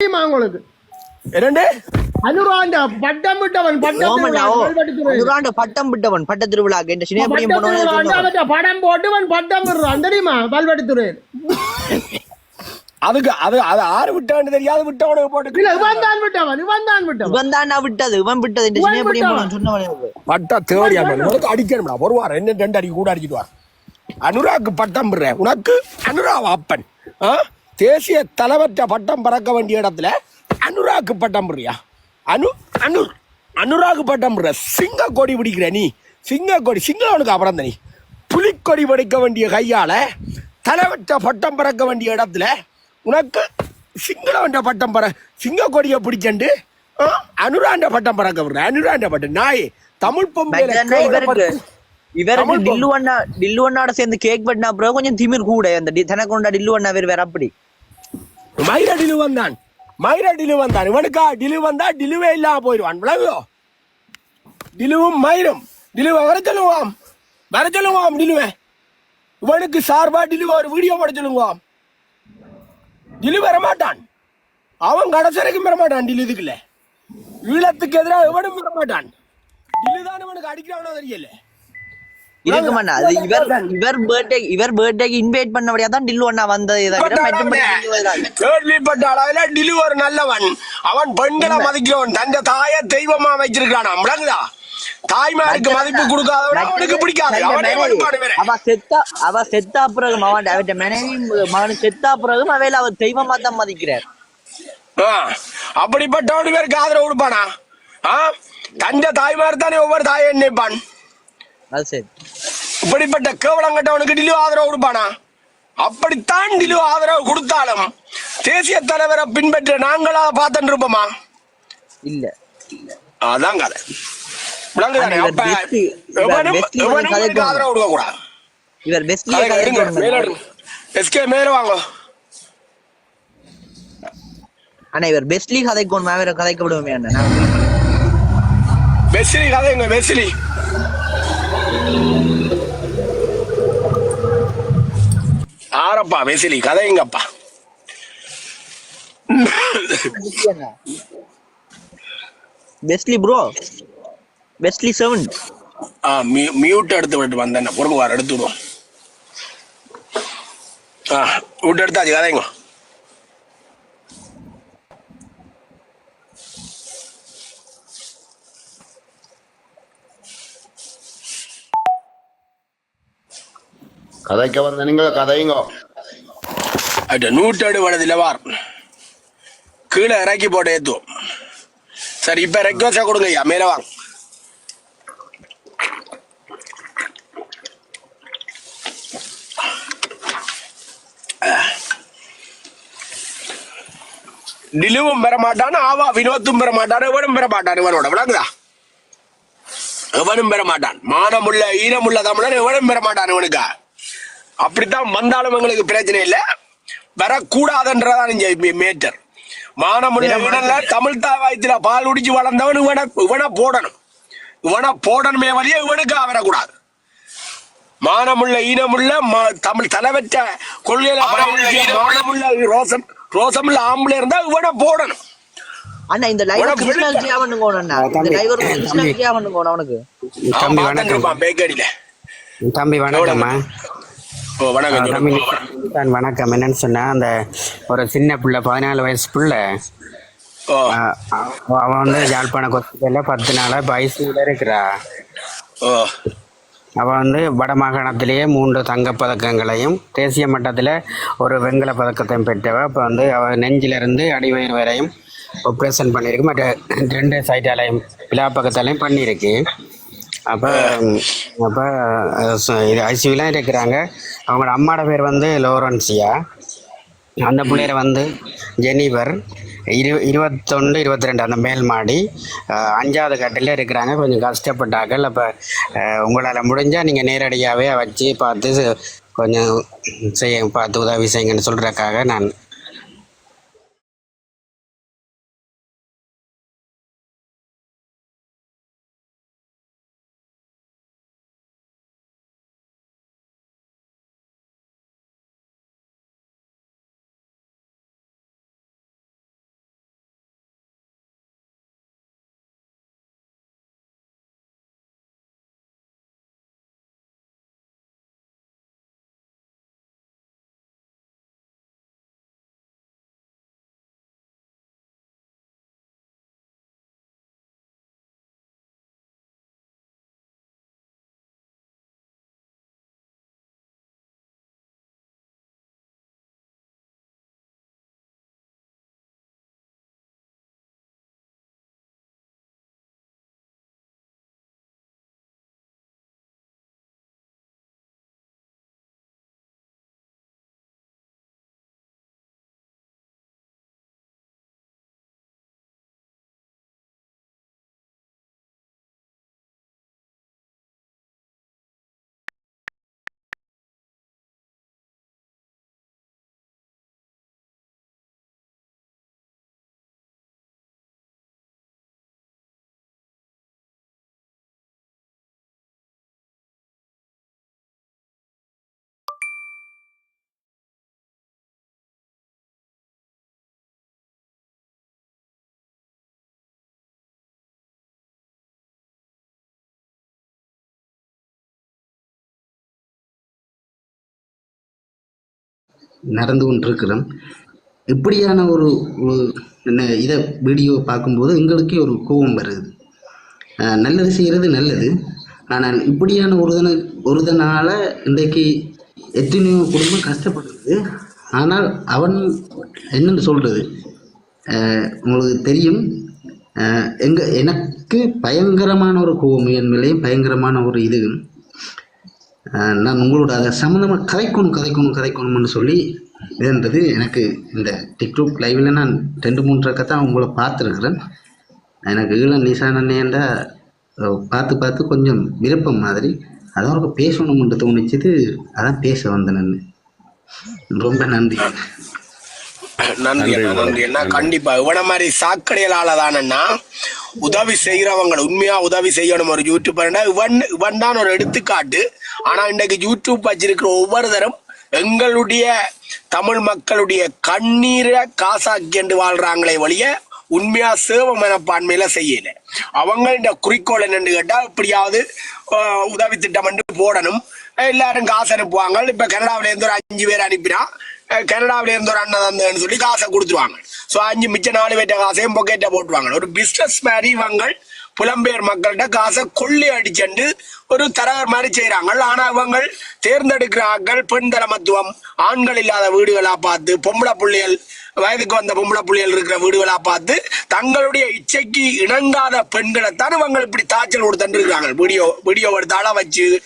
தெரியுமா உங்களுக்கு? அனுராண்ட பட்டம் விட்டவன் பட்டம் பட்டம் விட்டவன் பட்ட போனவன் படம் போட்டு அவன் பட்டம் விடுறான். தெரியுமா? பல்வெடுத்துறையில் அதுக்கு அது அது ஆறு விட்டான்னு தெரியாது விட்டவனுக்கு போட்டு இல்ல இவன் தான் விட்டவன். இவன் தான் விட்டவன் இவன் தான் விட்டது இவன் விட்டது. போனவன் சொன்னவன். பட்டா தேடியா உனக்கு அடிக்கணும்டா. ஒரு வாரம் என்ன ரெண்டு அடிக்கு கூட அடிக்கிட்டு வா. அனுராக்கு பட்டம் விடுற உனக்கு? அனுராவ் அப்பன். ஆ? தேசிய தலைவற்ற பட்டம் பறக்க வேண்டிய இடத்துல அனுராக்கு பட்டம் விடுறியா அனு அனு அனுராக்கு பட்டம் விடுற சிங்க கொடி பிடிக்கிற நீ. சிங்க கொடி சிங்களவனுக்கு அப்புறம் நீ. புலிக்கொடி பிடிக்க வேண்டிய கையால தலைவற்ற பட்டம் பறக்க வேண்டிய இடத்துல உனக்கு சிங்களவன்ற பட்டம் பற சிங்க கொடியை பிடிச்சண்டு? அனுராண்ட பட்டம் பறக்க விடுற அனுராண்ட பட்டம். நாய் தமிழ் இவருக்கு தமிழ் டில்லு அண்ணா டில்லு அண்ணாட சேர்ந்து கேக் வெட்டினா அப்புறம் கொஞ்சம் திமிர் கூட அந்த தனக்கொண்டா டில்லு அண்ணா வேற வேற அப்படி. மயிர டிலு வந்தான் மயிர டிலு வந்தான் இவனுக்கா டிலு வந்தா டிலுவே இல்லாம போயிடுவான் விளங்குதோ டிலுவும் மயிரும் டிலுவை வர சொல்லுவாம் வர சொல்லுவாம் டிலுவை இவனுக்கு சார்பா டிலு ஒரு வீடியோ போட சொல்லுவாம் டிலு வர மாட்டான் அவன் கடைசி வரைக்கும் வர மாட்டான் டிலு இதுக்குள்ள ஈழத்துக்கு எதிராக இவனும் வர மாட்டான் டிலு தான் இவனுக்கு அடிக்கிறானோ தெரியல இருக்குமாண்ணா அது இவர் இவர் பர்த்டே இவர் பர்த்டேக்கு இன்வைட் பண்ணபடியா தான் டில்லு அண்ணா வந்தது. டில்லு. கேள்விப்பட்ட அளவுல டிலு ஒரு நல்லவன். அவன் பெண்களை மதிக்கிறவன். தந்த தாய தெய்வமா வச்சிருக்கானா விளங்குதா தாய்மாருக்கு மதிப்பு கொடுக்காதவன் அவனுக்கு பிடிக்காது. அவ செத்தா அவ செத்தா பிறகு அவன் அவட்ட மனைவி மகன் செத்தா பிறகும் அவையில அவர் தெய்வமா தான் மதிக்கிறார். அப்படிப்பட்டவனு பேருக்கு ஆதரவு கொடுப்பானா தந்த தாய்மார் தானே ஒவ்வொரு தாயை நினைப்பான் அது சரி. இப்படிப்பட்ட கேவலம் கட்டவனுக்கு ஆதரவு கொடுப்பானா? அப்படித்தான் டிலு ஆதரவு கொடுத்தாலும் தேசிய தலைவரை பின்பற்ற நாங்களா பார்த்துட்டு இருப்போமா இல்ல அதான் கதை ஆதரவு கொடுக்க கூடாது இவர் ஆனா இவர் பெஸ்ட்லி கதைக்கு வேற கதைக்க விடுவோமே அண்ணா. வெஸ்லி கதைங்க வெஸ்லி ஆரப்பா வெசிலி கதைங்கப்பா. பெஸ்ட்லி ப்ரோ பெஸ்ட்லி செவன் ஆ மியூட் எடுத்து விட்டு வந்தேன். பொறுங்க வார எடுத்து விடுவோம் ஆ விட்டு எடுத்தாச்சு கதைங்க. கதைக்க வந்த நீங்க கதைங்க. அட்ட நூற்றடு வலதில் வார் கீழே இறக்கி போட்டு ஏத்துவோம் சரி இப்ப ரெக்வஸ்டா கொடுங்க ஐயா மேல வாங்க நிலுவும் பெற மாட்டான் ஆவா வினோத்தும் பெற மாட்டான் எவனும் பெற மாட்டான் இவனோட. விளங்குதா? எவனும் பெற மாட்டான். மானமுள்ள ஈனமுள்ள தமிழன் எவனும் பெற மாட்டான் இவனுக்கா. அப்படித்தான் வந்தாலும் எங்களுக்கு பிரச்சனை இல்லை. வரக்கூடாதுன்றதான் இங்க மேட்டர் மானமுள்ள இவனல்ல தமிழ் தாவாயத்துல பால் குடிச்சு வளர்ந்தவன் இவனை இவனை போடணும். இவனை போடணுமே வழிய இவனுக்கு வரக்கூடாது மானமுள்ள ஈனமுள்ள ம- தமிழ் தலைவற்ற கொள்கையில மானமுள்ள ரோசம் ரோசமுள்ள ஆம்பளை இருந்தா இவனை போடணும். அண்ணா இந்த லைவ் பண்ணுங்க அண்ணா. இந்த தம்பி, லைவ் பண்ணுங்க அவனுக்கு. வணக்கம். பேக்கடியில தம்பி வணக்கம்மா. வணக்கம் வணக்கம். என்னன்னு சொன்னா அந்த ஒரு சின்ன பிள்ளை பதினாலு வயசு பிள்ளை அவன் வந்து யாழ்ப்பாண கொஸ்டில பத்து நாளா ஐசியூல இருக்கிறா. ஓ. அவ வந்து வட மாகாணத்திலேயே மூன்று தங்கப் பதக்கங்களையும் தேசிய மட்டத்தில் ஒரு வெண்கல பதக்கத்தையும் பெற்றவ. இப்போ வந்து அவ நெஞ்சிலிருந்து அடிவயிறு வரையும் ஆப்ரேஷன் பண்ணியிருக்கு. மற்ற ரெண்டு சைட்டாலையும் விழா பக்கத்தாலையும் பண்ணியிருக்கு. அப்போ அப்போ இது ஐசியூலாம் இருக்கிறாங்க. அவங்களோட அம்மாவோட பேர் வந்து லோரன்சியா. அந்த பிள்ளையரை வந்து ஜெனிவர் இரு இருபத்தொன்று இருபத்தி ரெண்டு அந்த மேல் மாடி. அஞ்சாவது கட்டில் இருக்கிறாங்க. கொஞ்சம் கஷ்டப்பட்டாக்கள் அப்போ உங்களால் முடிஞ்சால் நீங்கள் நேரடியாகவே வச்சு பார்த்து கொஞ்சம் செய்ய பார்த்து உதவி செய்யுங்கன்னு சொல்கிறதுக்காக நான் நடந்து கொண்டிருக்கிறோம். இப்படியான ஒரு ஒரு என்ன இதை வீடியோ பார்க்கும்போது எங்களுக்கே ஒரு கோபம் வருது. நல்லது செய்கிறது நல்லது. ஆனால் இப்படியான ஒருதன ஒருதனால் இன்றைக்கு எத்தனையோ குடும்பம் கஷ்டப்படுது ஆனால் அவன் என்னன்னு சொல்கிறது உங்களுக்கு தெரியும். எங்கள் எனக்கு பயங்கரமான ஒரு கோபம் என் மேலேயும் பயங்கரமான ஒரு இது. நான் உங்களோட அதை சம்மந்தமாக கதைக்கணும் கதைக்கணும் கதைக்கணும்னு சொல்லி இதுன்றது எனக்கு இந்த டிக்டாக் லைவில் நான் ரெண்டு மூணு ரக்க தான் உங்களை பார்த்துருக்குறேன். எனக்கு ஈழ நிசானேண்டா பார்த்து பார்த்து கொஞ்சம் விருப்பம் மாதிரி அதான் ஒரு பேசணும்னு தோணிச்சது அதான் பேச வந்தேன் நான். ரொம்ப நன்றி. நன்றி நன்றி. கண்டிப்பா. இவன மாதிரி தானண்ணா? உதவி செய்யறவங்க உண்மையா உதவி செய்யணும் ஒரு யூடியூபர்னா இவன் இவன் தான் ஒரு எடுத்துக்காட்டு. ஆனா இன்றைக்கு யூடியூப் வச்சிருக்கிற ஒவ்வொருத்தரும் எங்களுடைய தமிழ் மக்களுடைய கண்ணீரை காசாக்கி என்று வாழ்றாங்களே வழிய உண்மையா சேவ மனப்பான்மையில செய்யல. அவங்கள்ட குறிக்கோள் என்னன்னு கேட்டா எப்படியாவது உதவி திட்டம் என்று போடணும். எல்லாரும் காசு அனுப்புவாங்க. இப்ப கனடாவில இருந்து ஒரு அஞ்சு பேர் அனுப்பினா கனடாவில இருந்து ஒரு அண்ணன் தந்தேன்னு சொல்லி காசை கொடுத்துருவாங்க. ஸோ அஞ்சு மிச்ச நாலு பேட்ட காசையும் பொக்கெட்டை போட்டுவாங்க ஒரு பிஸ்னஸ் மாதிரி இவங்க புலம்பெயர் மக்கள்கிட்ட காசை கொள்ளி அடிச்சண்டு ஒரு தரகர் மாதிரி செய்கிறாங்க ஆனால் இவங்க தேர்ந்தெடுக்கிற ஆட்கள் பெண் தலைமத்துவம் ஆண்கள் இல்லாத வீடுகளாக பார்த்து பொம்பளை புள்ளிகள் வயதுக்கு வந்த பொம்பளை புள்ளிகள் இருக்கிற வீடுகளாக பார்த்து தங்களுடைய இச்சைக்கு இணங்காத பெண்களை தான் இவங்க இப்படி தாய்ச்சல் கொடுத்துட்டு வீடியோ வீடியோ எடுத்து வச்சு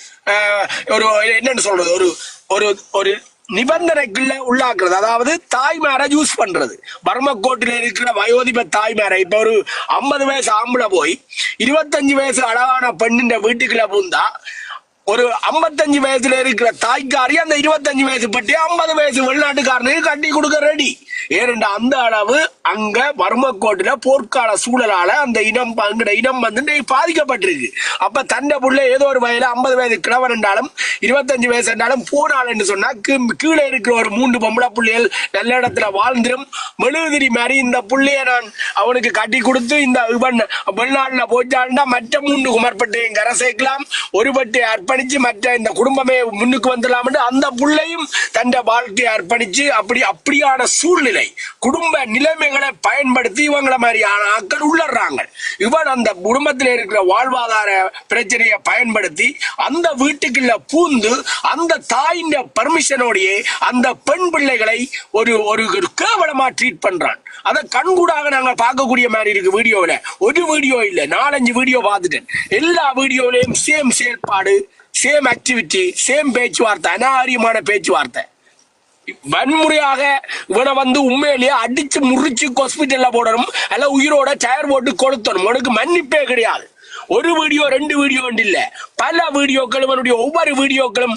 ஒரு என்னன்னு சொல்றது? ஒரு ஒரு ஒரு நிபந்தனைக்குள்ள உள்ளாக்குறது. அதாவது தாய்மாரை யூஸ் பண்றது. பர்மக்கோட்டில் இருக்கிற வயோதிப தாய்மாரை இப்ப ஒரு ஐம்பது வயசு ஆம்பளை போய் இருபத்தஞ்சு வயசு அழகான பெண்ணின் வீட்டுக்குள்ள பூந்தா ஒரு ஐம்பத்தஞ்சு வயசுல இருக்கிற தாய்க்காரி அந்த இருபத்தஞ்சு வயசு பட்டி ஐம்பது வயசு வெளிநாட்டுக்காரனுக்கு கட்டி கொடுக்க ரெடி ஏனென்றா அந்த அளவு அங்க வறுமக்கோட்டுல போர்க்கால சூழலால அந்த இனம் அங்கட இனம் வந்து பாதிக்கப்பட்டிருக்கு. அப்ப தண்டை புள்ள ஏதோ ஒரு வயல ஐம்பது வயது கிழவன் என்றாலும் இருபத்தஞ்சு வயசு என்றாலும் போனால் என்று சொன்னா கீழே இருக்கிற ஒரு மூன்று பொம்பளை புள்ளைகள் நல்ல இடத்துல வாழ்ந்துடும் மெழுகுதிரி மாதிரி இந்த புள்ளைய நான் அவனுக்கு கட்டி கொடுத்து இந்த இவன் வெளிநாட்டுல போயிட்டான்னா மற்ற மூன்று குமர்பட்டையும் கரை சேர்க்கலாம். ஒரு பட்டை அர்ப்பணிச்சு மற்ற இந்த குடும்பமே முன்னுக்கு வந்துடலாம்னு அந்த பிள்ளையும் தன் வாழ்க்கையை அர்ப்பணிச்சு அப்படி அப்படியான சூழ்நிலை குடும்ப நிலைமைகளை பயன்படுத்தி இவங்கள மாதிரியான ஆட்கள் உள்ளடுறாங்க இவன் அந்த குடும்பத்தில் இருக்கிற வாழ்வாதார பிரச்சனையை பயன்படுத்தி அந்த வீட்டுக்குள்ள பூந்து அந்த தாயின் பர்மிஷனோடையே அந்த பெண் பிள்ளைகளை ஒரு ஒரு ஒரு கேவலமா ட்ரீட் பண்றான். அதை கண்கூடாக நாங்கள் பார்க்கக்கூடிய மாதிரி இருக்கு வீடியோவில். ஒரு வீடியோ இல்லை நாலஞ்சு வீடியோ பார்த்துட்டேன். எல்லா வீடியோலையும் சேம் செயல்பாடு சேம் ஆக்டிவிட்டி சேம் பேச்சுவார்த்தை அனாரியமான பேச்சுவார்த்தை. வன்முறையாக இவனை வந்து உண்மையிலேயே அடிச்சு முறிச்சு ஹாஸ்பிட்டல்ல போடணும் அல்ல உயிரோட டயர் போட்டு கொளுத்தணும். உனக்கு மன்னிப்பே கிடையாது. ஒரு வீடியோ ரெண்டு வீடியோ இல்ல. பல வீடியோக்களும் அவனுடைய ஒவ்வொரு வீடியோக்களும்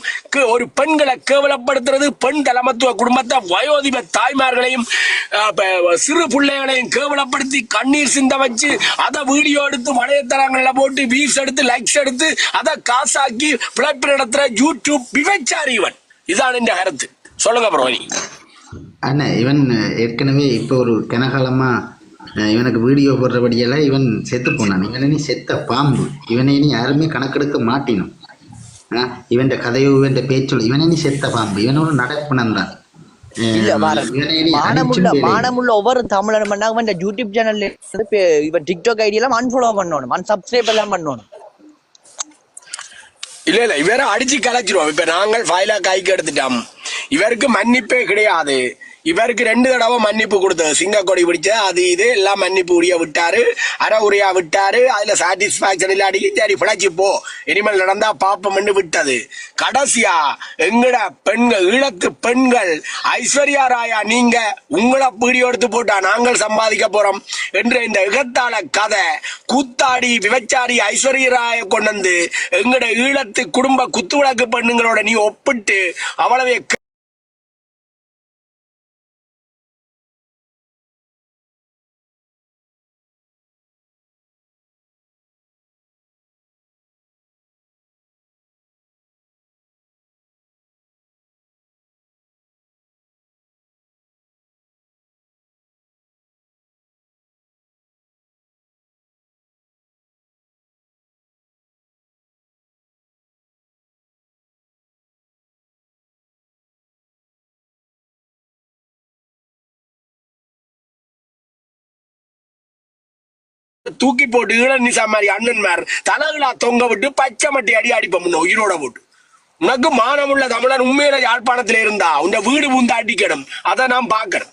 ஒரு பெண்களை கேவலப்படுத்துறது பெண் தலைமத்துவ குடும்பத்தை வயோதிப தாய்மார்களையும் சிறு பிள்ளைகளையும் கேவலப்படுத்தி கண்ணீர் சிந்த வச்சு அதை வீடியோ எடுத்து வலைத்தளங்கள்ல போட்டு வியூஸ் எடுத்து லைக்ஸ் எடுத்து அதை காசாக்கி பிழைப்பு நடத்துற யூடியூப் விபச்சாரி இவன். இதான் இந்த கருத்து. சொல்லுங்க ப்ரோ அண்ணா இவன் ஏற்கனவே இப்போ ஒரு கனகாலமாக இவனுக்கு வீடியோ போடுறபடியெல்லாம் இவன் செத்து போனான் இவனை நீ செத்த பாம்பு. இவனை நீ யாருமே கணக்கெடுக்க மாட்டினோம். ஆ, இவன்ட கதையோ இவன்ட பேச்சொல் இவனை நீ செத்த பாம்பு. இவனோட நடப்புணம் தான் இவனை மானமுள்ள ஒவ்வொரு தமிழரும் பண்ணாங்க இந்த யூடியூப் சேனல்ல இவன் டிக்டாக் ஐடி எல்லாம் அன்ஃபாலோ பண்ணணும். அன்சப்ஸ்கிரைப் எல்லாம் பண்ணணும். இல்ல இல்ல இவரை அடிச்சு கலைச்சிருவோம். இப்ப நாங்கள் ஃபைலா கைக்கு எடுத்துட்டோம். இவருக்கு மன்னிப்பே கிடையாது. இவருக்கு ரெண்டு தடவை மன்னிப்பு கொடுத்தது. சிங்கக்கொடி பிடிச்ச அது இது எல்லாம் மன்னிப்பு உரிய விட்டாரு. அரை உரையா விட்டாரு. அதுல சாட்டிஸ்பாக்சன் இல்லாடி சரி பிழைச்சி போ. இனிமேல் நடந்தா பாப்பம்னு விட்டது. கடைசியா எங்கட பெண்கள் ஈழத்து பெண்கள் ஐஸ்வர்யா ராயா நீங்க உங்களை பீடியோ எடுத்து போட்டா நாங்கள் சம்பாதிக்க போறோம் என்ற இந்த இகத்தால கதை கூத்தாடி விபச்சாரி ஐஸ்வர்யா ராய கொண்டு வந்து எங்கட ஈழத்து குடும்ப குத்துவிளக்கு பெண்ணுங்களோட நீ ஒப்பிட்டு அவ்வளவே தூக்கி போட்டு இளநிசா மாதிரி அண்ணன்மார் தலைகளா தொங்க விட்டு பச்சை மட்டி அடி அடிப்போம் முன்ன உயிரோட போட்டு. உனக்கு மானமுள்ள தமிழன் உண்மையில யாழ்ப்பாணத்துல இருந்தா உன் வீடு பூந்து அடிக்கணும். அதை நான் பாக்குறேன்